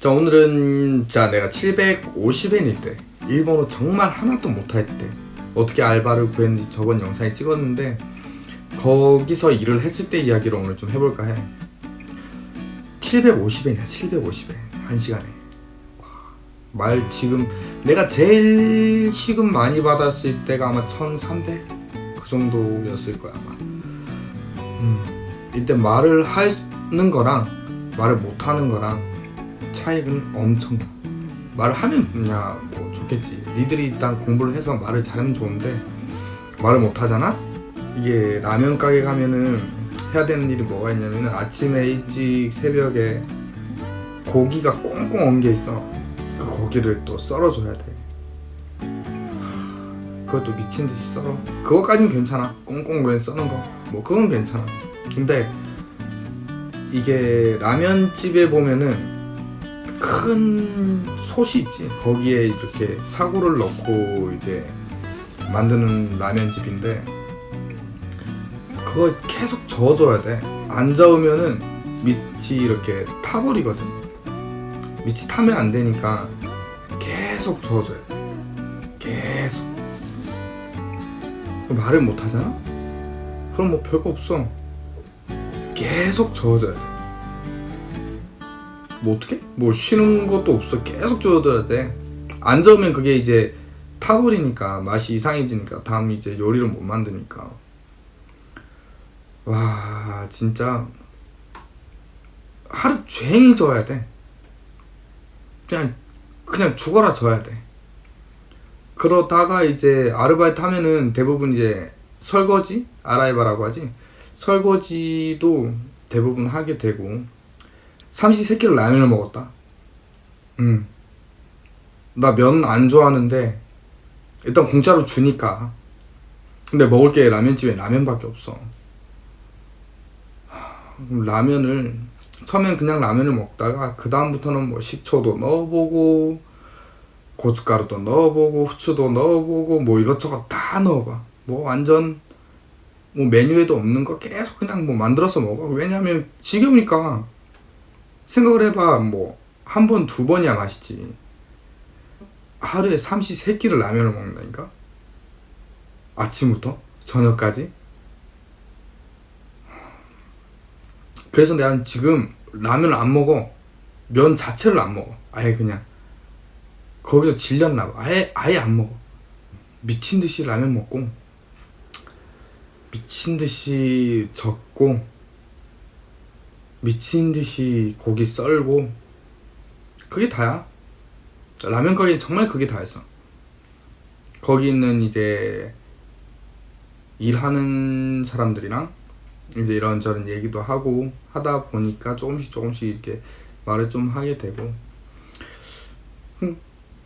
자 오늘은 자 내가 750엔일 때 일본어 정말 하나도 못할 때 어떻게 알바를 구했는지 저번 영상에 찍었는데 거기서 일을 했을 때 이야기를 오늘 좀 해볼까 해. 750엔이야 750엔. 한 시간에. 와, 말 지금 내가 제일 시급 많이 받았을 때가 아마 1300? 그 정도였을 거야 아마. 음, 이때 말을 하는 거랑 말을 못하는 거랑 차이는 엄청나. 말을 하면 그냥 뭐 좋겠지. 니들이 일단 공부를 해서 말을 잘하면 좋은데 말을 못 하잖아. 이게 라면 가게 가면은 해야 되는 일이 뭐가 있냐면은 아침에 일찍 새벽에 고기가 꽁꽁 엉겨 있어. 그 고기를 또 썰어줘야 돼. 그것도 미친 듯이 썰어. 그거까진 괜찮아. 꽁꽁 그래 써는 거. 뭐 그건 괜찮아. 근데 이게 라면집에 보면은 큰 솥이 있지. 거기에 이렇게 사고를 넣고 이제 만드는 라면집인데 그걸 계속 저어줘야 돼. 안 저으면은 밑이 이렇게 타버리거든. 밑이 타면 안 되니까 계속 저어줘야 돼. 계속. 말을 못 하잖아? 그럼 뭐 별거 없어. 계속 저어줘야 돼. 뭐 어떻게? 뭐 쉬는 것도 없어. 계속 저어줘야 돼. 안 저으면 그게 이제 타버리니까 맛이 이상해지니까 다음 이제 요리를 못 만드니까. 와 진짜 하루 종일 저어야 돼. 그냥 그냥 죽어라 저어야 돼. 그러다가 이제 아르바이트 하면은 대부분 이제 설거지 아라이바라고 하지. 설거지도 대부분 하게 되고 삼시세끼를 라면을 먹었다. 음. 나 면 안 좋아하는데 일단 공짜로 주니까. 근데 먹을 게 라면집에 라면밖에 없어. 라면을 처음엔 그냥 라면을 먹다가 그 다음부터는 뭐 식초도 넣어보고 고춧가루도 넣어보고 후추도 넣어보고 뭐 이것저것 다 넣어봐. 뭐 완전 뭐 메뉴에도 없는 거 계속 그냥 뭐 만들어서 먹어. 왜냐면 지겨우니까 생각을 해봐. 뭐 한 번, 두 번이야 맛있지. 하루에 삼시 세 끼를 라면을 먹는다니까? 아침부터 저녁까지? 그래서 내가 지금 라면을 안 먹어. 면 자체를 안 먹어. 아예 그냥. 거기서 질렸나 봐. 아예, 아예 안 먹어. 미친 듯이 라면 먹고, 미친 듯이 젓고, 미친 듯이 고기 썰고, 그게 다야. 라면 가게 정말 그게 다였어. 거기 있는 이제 일하는 사람들이랑 이제 이런저런 얘기도 하고 하다 보니까 조금씩 조금씩 이렇게 말을 좀 하게 되고 음,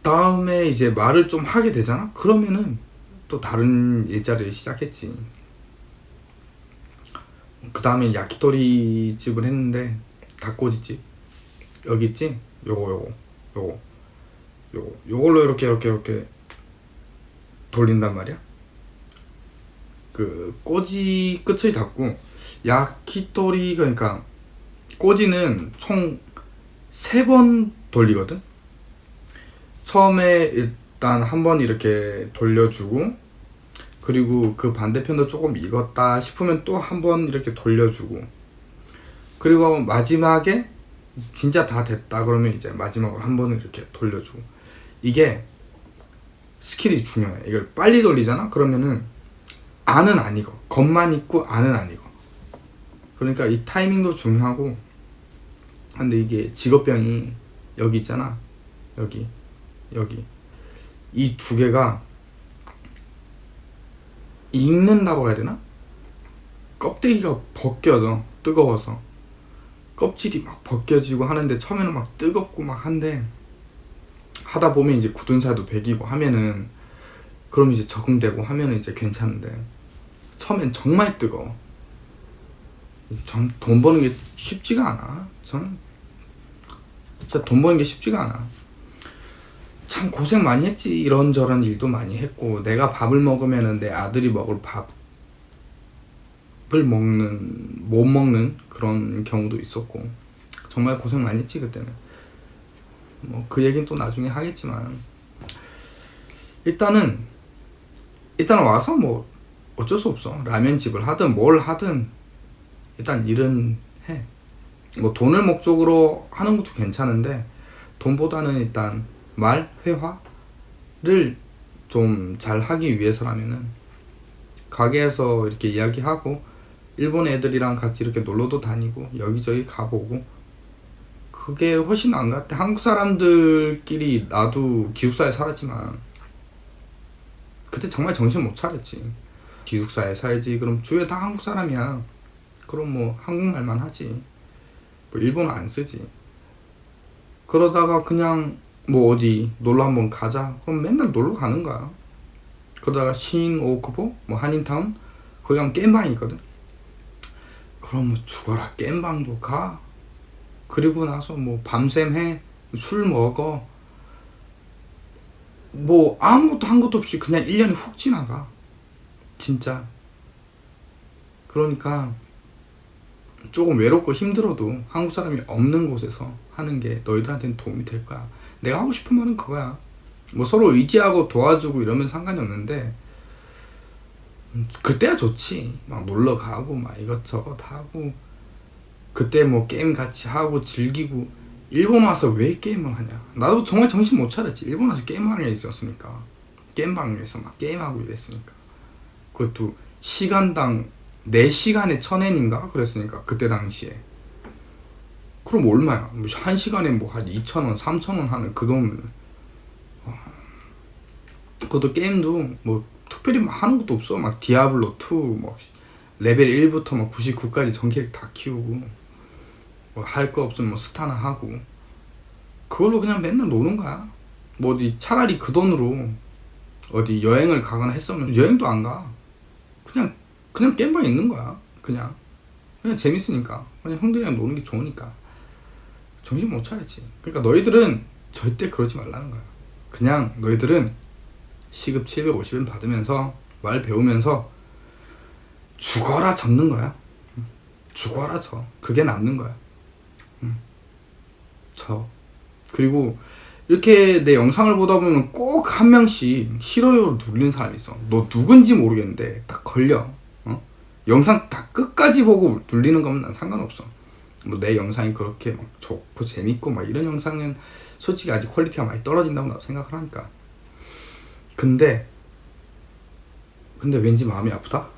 다음에 이제 말을 좀 하게 되잖아? 그러면은 또 다른 일자리를 시작했지. 그 다음에 야키토리 집을 했는데 닭꼬치 집 여기 있지? 요거 요거 요거 요거 요걸로 이렇게 이렇게 이렇게 돌린단 말이야. 그 꼬지 끝을 닫고 야키토리가 그러니까 꼬지는 총 세 번 돌리거든. 처음에 일단 한 번 이렇게 돌려주고 그리고 그 반대편도 조금 익었다 싶으면 또 한 번 이렇게 돌려주고. 그리고 마지막에 진짜 다 됐다 그러면 이제 마지막으로 한 번을 이렇게 돌려주고. 이게 스킬이 중요해 이걸 빨리 돌리잖아? 그러면은 안은 안 익어. 겉만 익고 안은 안 익어. 그러니까 이 타이밍도 중요하고. 근데 이게 직업병이 여기 있잖아. 여기 여기. 이 두 개가 익는다고 해야 되나? 껍데기가 벗겨져 뜨거워서. 껍질이 막 벗겨지고 하는데 처음에는 막 뜨겁고 막 한데 하다 보면 이제 굳은 살도 배기고 하면은 그럼 이제 적응되고 하면은 이제 괜찮은데 처음엔 정말 뜨거워. 전 돈 버는 게 쉽지가 않아. 저는 진짜 돈 버는 게 쉽지가 않아 참 고생 많이 했지. 이런저런 일도 많이 했고 내가 밥을 먹으면은 내 아들이 먹을 밥을 먹는 못 먹는 그런 경우도 있었고 정말 고생 많이 했지 그때는. 뭐 그 얘기는 또 나중에 하겠지만. 일단은 일단 와서 뭐 어쩔 수 없어. 라면집을 하든 뭘 하든 일단 일은 해. 뭐 돈을 목적으로 하는 것도 괜찮은데 돈보다는 일단 말 회화를 좀 잘 하기 위해서라면은 가게에서 이렇게 이야기하고 일본 애들이랑 같이 이렇게 놀러도 다니고 여기저기 가보고 그게 훨씬 것 같아. 한국 사람들끼리 나도 기숙사에 살았지만 그때 정말 정신 못 차렸지. 기숙사에 살지. 그럼 주위에 다 한국 사람이야. 그럼 뭐 한국말만 하지. 뭐 일본어 안 쓰지. 그러다가 그냥 뭐 어디 놀러 한번 가자. 그럼 맨날 놀러 가는 거야. 그러다가 신오쿠보, 뭐 한인타운, 거기 가면 게임방이 있거든. 그럼 뭐 죽어라 게임방도 가. 그리고 나서 뭐 밤샘 해, 술 먹어. 뭐 아무것도 한 것도 없이 그냥 1년이 훅 지나가. 진짜. 그러니까 조금 외롭고 힘들어도 한국 사람이 없는 곳에서 하는 게 너희들한테는 도움이 될 거야. 내가 하고 싶은 말은 그거야. 뭐 서로 의지하고 도와주고 이러면 상관이 없는데 음, 그때야 좋지. 막 놀러 가고 막 이것저것 하고 그때 뭐 게임 같이 하고 즐기고 일본 와서 왜 게임을 하냐? 나도 정말 정신 못 차렸지. 일본 와서 게임하는 게 있었으니까 게임방에서 막 게임하고 이랬으니까 그것도 시간당 4시간에 천엔인가 그랬으니까 그때 당시에 그럼 얼마야? 뭐한 시간에 뭐 한 2,000원, 3,000원 하는 그 돈. 와. 그것도 게임도 뭐 특별히 막 하는 것도 없어. 막 디아블로 2, 뭐 레벨 1부터 막 99까지 전캐릭 다 키우고 뭐 할 거 없으면 뭐 스타나 하고 그걸로 그냥 맨날 노는 거야. 뭐 어디 차라리 그 돈으로 어디 여행을 가거나 했으면 여행도 안 가. 그냥 그냥 게임방에 있는 거야. 그냥 그냥 재밌으니까 그냥 형들이랑 노는 게 좋으니까. 정신 못 차렸지. 그러니까 너희들은 절대 그러지 말라는 거야. 그냥 너희들은 시급 750엔 받으면서 말 배우면서 죽어라 젖는 거야. 응. 죽어라 져. 그게 남는 거야. 응. 져. 그리고 이렇게 내 영상을 보다 보면 꼭 한 명씩 싫어요로 누르는 사람이 있어. 너 누군지 모르겠는데 딱 걸려. 어? 영상 다 끝까지 보고 눌리는 거면 난 상관없어. 뭐 내 영상이 그렇게 막 좋고 재밌고 막 이런 영상은 솔직히 아직 퀄리티가 많이 떨어진다고 나도 생각을 하니까. 근데 근데 왠지 마음이 아프다?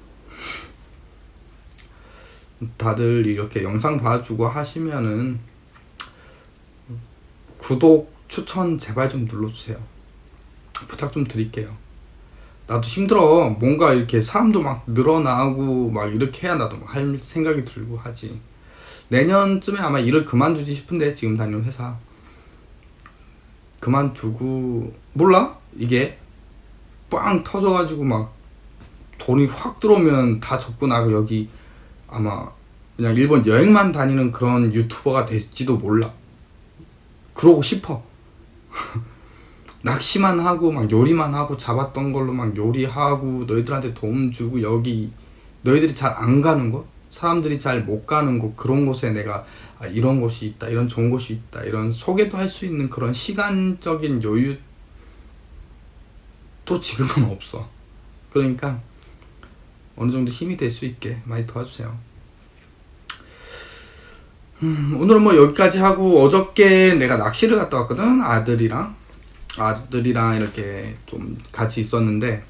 다들 이렇게 영상 봐주고 하시면은 구독 추천 제발 좀 눌러주세요. 부탁 좀 드릴게요. 나도 힘들어. 뭔가 이렇게 사람도 막 늘어나고 막 이렇게 해야 나도 할 생각이 들고 하지 내년쯤에 아마 일을 그만두지 싶은데 지금 다니는 회사. 그만두고 몰라? 이게 빵 터져가지고 막 돈이 확 들어오면 다 접고 나고 여기 아마 그냥 일본 여행만 다니는 그런 유튜버가 될지도 몰라. 그러고 싶어. 낚시만 하고 막 요리만 하고 잡았던 걸로 막 요리하고 너희들한테 도움 주고 여기 너희들이 잘 안 가는 곳 사람들이 잘 못 가는 곳 그런 곳에 내가 아, 이런 곳이 있다 이런 좋은 곳이 있다 이런 소개도 할 수 있는 그런 시간적인 여유 또 지금은 없어. 그러니까 어느 정도 힘이 될 수 있게 많이 도와주세요. 음, 오늘은 뭐 여기까지 하고 어저께 내가 낚시를 갔다 왔거든 아들이랑. 아들이랑 이렇게 좀 같이 있었는데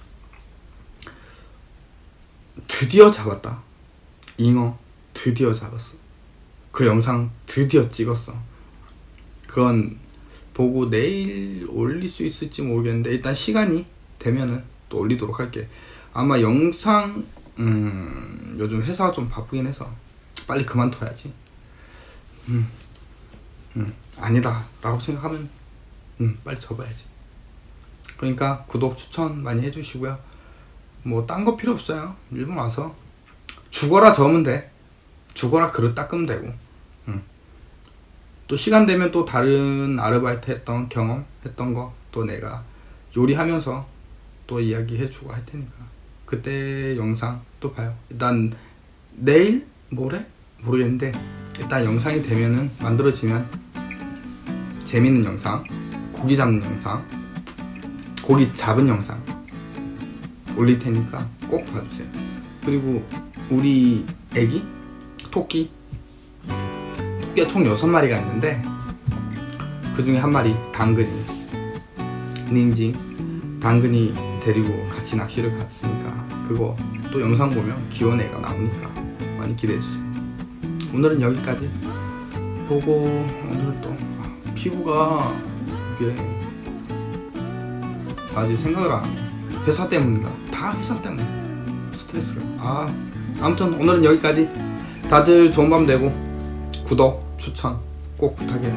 드디어 잡았다 잉어 드디어 잡았어. 그 영상 드디어 찍었어. 그건 보고 내일 올릴 수 있을지 모르겠는데 일단 시간이 되면은 또 올리도록 할게. 아마 영상 음, 요즘 회사가 좀 바쁘긴 해서 빨리 그만둬야지. 음, 음, 아니다라고 생각하면 음, 빨리 접어야지. 그러니까 구독 추천 많이 해주시고요. 뭐 딴 거 필요 없어요. 일본 와서 죽어라 저으면 돼. 죽어라 그릇 닦으면 되고. 응. 또 시간 되면 또 다른 아르바이트 했던 경험 했던 거 또 내가 요리하면서 또 이야기 해주고 할 테니까 그때 영상 또 봐요. 일단 내일 모레 모르겠는데 일단 영상이 되면은 만들어지면 재밌는 영상, 고기 잡는 영상, 고기 잡은 영상 올릴 테니까 꼭 봐주세요. 그리고 우리 애기 토끼 토끼가 총 6마리가 있는데 그 중에 한 마리 당근이 닌징 당근이 데리고 같이 낚시를 갔으니까 그거 또 영상 보면 귀여운 애가 나오니까 많이 기대해 주세요. 오늘은 여기까지 보고 오늘은 또 아, 피부가 이게 아직 생각을 안 해. 회사 때문인가? 다 회사 때문에 스트레스가. 아 아무튼 오늘은 여기까지. 다들 좋은 밤 되고 구독 추천 꼭 부탁해.